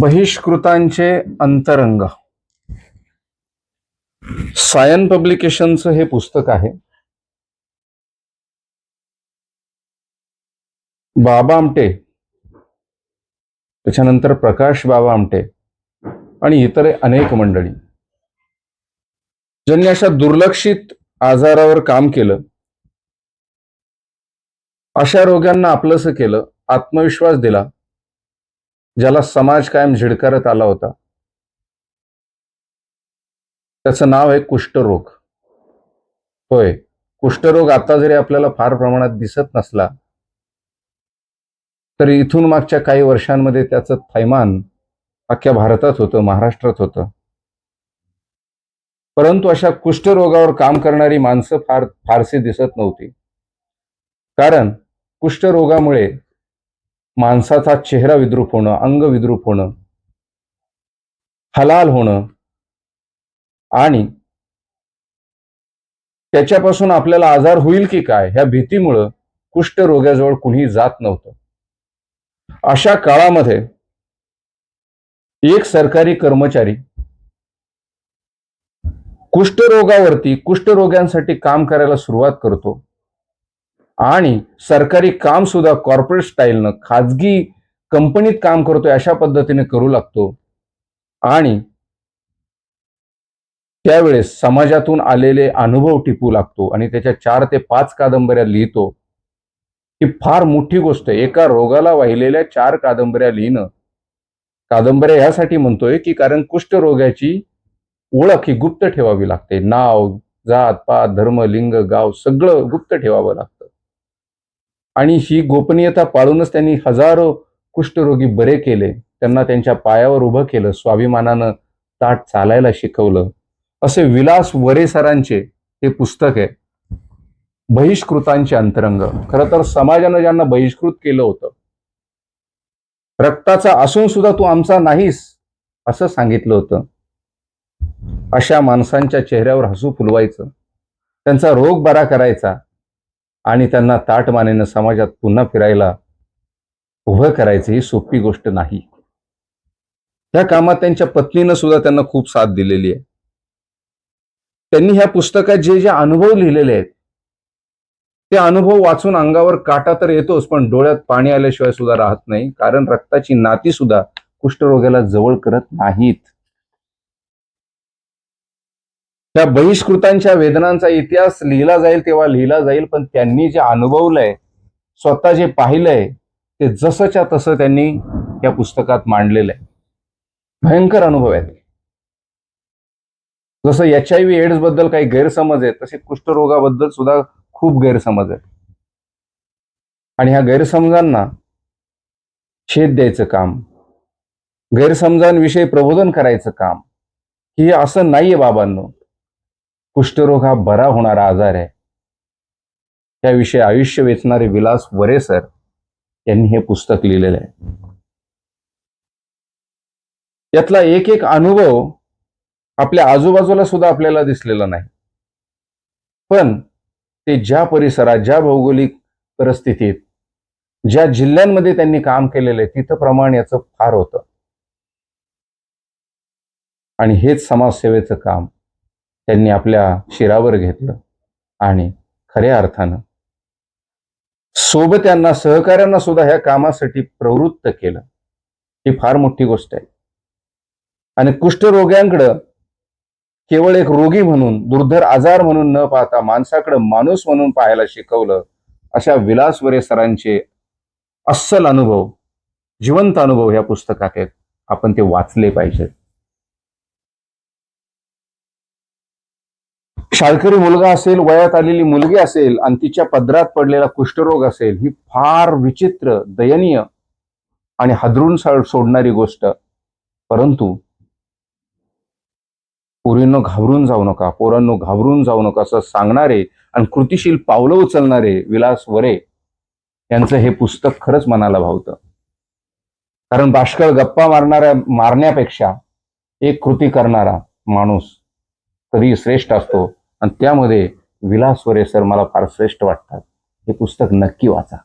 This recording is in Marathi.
बहिष्कृतांचे अंतरंग. सायन पब्लिकेशनचं हे पुस्तक आहे. बाबा आमटे त्याच्यानंतर प्रकाश बाबा आमटे आणि इतर अनेक मंडळी. ज्यांनी अशा दुर्लक्षित आजारावर काम केलं अशा रोग्यांना आपलंसं केलं आत्मविश्वास दिला ज्याला समाज कायम झिडकारत आला होता. त्याचं नाव आहे कुष्ठरोग. होय कुष्ठरोग आता जरी आपल्याला फार प्रमाणात दिसत नसला तरी इथून मागच्या काही वर्षांमध्ये त्याचं थैमान अख्ख्या भारतात होतं महाराष्ट्रात होतं. परंतु अशा कुष्ठरोगावर काम करणारी माणसं फार फारसे दिसत नव्हती. कारण कुष्ठरोगामुळे माणसाचा चेहरा विद्रूप होणं अंग विद्रूप होणं हलाल होणं आणि त्याच्यापासून आपल्याला आजार होईल की काय ह्या भीतीमुळं कुष्ठरोग्याजवळ कुणी जात नव्हतं. अशा काळामध्ये एक सरकारी कर्मचारी कुष्ठरोगावरती कुष्ठरोग्यांसाठी काम करायला सुरुवात करतो. आणि सरकारी काम सुद्धा कॉर्पोरेट स्टाईलनं खाजगी कंपनीत काम करतोय अशा पद्धतीने करू लागतो. आणि त्यावेळेस समाजातून आलेले अनुभव टिपू लागतो आणि त्याच्या चार ते पाच कादंबऱ्या लिहितो. ही फार मोठी गोष्ट आहे. एका रोगाला वाहिलेल्या चार कादंबऱ्या लिहिणं. कादंबऱ्या यासाठी म्हणतोय की कारण कुष्ठरोगाची ओळख ही गुप्त ठेवावी लागते. नाव जात पात धर्म लिंग गाव सगळं गुप्त ठेवावं लागतं. आणि ही गोपनीयता पाळूनच त्यांनी हजारो कुष्ठरोगी बरे केले. त्यांना त्यांच्या पायावर उभं केलं. स्वाभिमानानं ताट चालायला शिकवलं. असे विलास वरे सरांचे हे पुस्तक आहे. बहिष्कृतांचे अंतरंग. खरं तर समाजानं ज्यांना बहिष्कृत केलं होतं रक्ताचा असून सुद्धा तू आमचा नाहीस असं सांगितलं होतं. अशा माणसांच्या चेहऱ्यावर हसू फुलवायचं. त्यांचा रोग बरा करायचा. आणि त्यांना ताटमानेनं समाजात पुन्हा फिरायला उभं करायचं ही सोपी गोष्ट नाही. त्या कामात त्यांच्या पत्नीनं सुद्धा त्यांना खूप साथ दिलेली आहे. त्यांनी ह्या पुस्तकात जे जे अनुभव लिहिलेले आहेत ते अनुभव वाचून अंगावर काटा तर येतोच पण डोळ्यात पाणी आल्याशिवाय सुद्धा राहत नाही. कारण रक्ताची नाती सुद्धा कुष्ठरोग्याला जवळ करत नाहीत. त्या बहिष्कृतांच्या वेदनांचा इतिहास लिहिला जाईल तेव्हा लिहिला जाईल पण त्यांनी जे अनुभवलंय स्वतः जे पाहिलंय ते जसंच्या तसं त्यांनी या पुस्तकात मांडलेलं आहे. भयंकर अनुभव आहेत. जसं एच आय व्ही एड्सबद्दल काही गैरसमज आहेत तसे कुष्ठरोगाबद्दल सुद्धा खूप गैरसमज आहेत. आणि ह्या गैरसमजांना छेद द्यायचं काम गैरसमजांविषयी प्रबोधन करायचं काम की हे असं नाहीये बाबांनो. कुष्ठरोग हा बरा होणारा आजार आहे. त्याविषयी आयुष्य वेचणारे विलास वरे सर यांनी हे पुस्तक लिहिलेलं आहे. यातला एक एक अनुभव आपल्या आजूबाजूला सुद्धा आपल्याला दिसलेला नाही. पण ते ज्या परिसरात ज्या भौगोलिक परिस्थितीत ज्या जिल्ह्यांमध्ये त्यांनी काम केलेलं आहे तिथं प्रमाण याचं फार होतं. आणि हेच समाजसेवेचं काम. त्यांनी आपल्या शिरावर घेतलं आणि खऱ्या अर्थानं सोबत्यांना सहकाऱ्यांना सुद्धा ह्या कामासाठी प्रवृत्त केलं. ही फार मोठी गोष्ट आहे. आणि कुष्ठरोग्यांकडं केवळ एक रोगी म्हणून दुर्धर आजार म्हणून न पाहता माणसाकडे माणूस म्हणून पाहायला शिकवलं अशा विलासवरे सरांचे अस्सल अनुभव जिवंत अनुभव या पुस्तकात आहेत. आपण ते वाचले पाहिजेत. शाळकरी मुलगा असेल वयात आलेली मुलगी असेल आणि तिच्या पदरात पडलेला कुष्ठरोग असेल ही फार विचित्र दयनीय आणि हादरून सोडणारी गोष्ट. परंतु पोरींनो घाबरून जाऊ नका पोरांनो घाबरून जाऊ नका असं सांगणारे आणि कृतिशील पावलं उचलणारे विलास वरे यांचं हे पुस्तक खरंच मनाला भावतं. कारण बाष्कळ गप्पा मारणाऱ्या मारण्यापेक्षा एक कृती करणारा माणूस कधी श्रेष्ठ असतो. आणि त्यामध्ये विलास वरे सर मला फार श्रेष्ठ वाटतात. हे पुस्तक नक्की वाचा.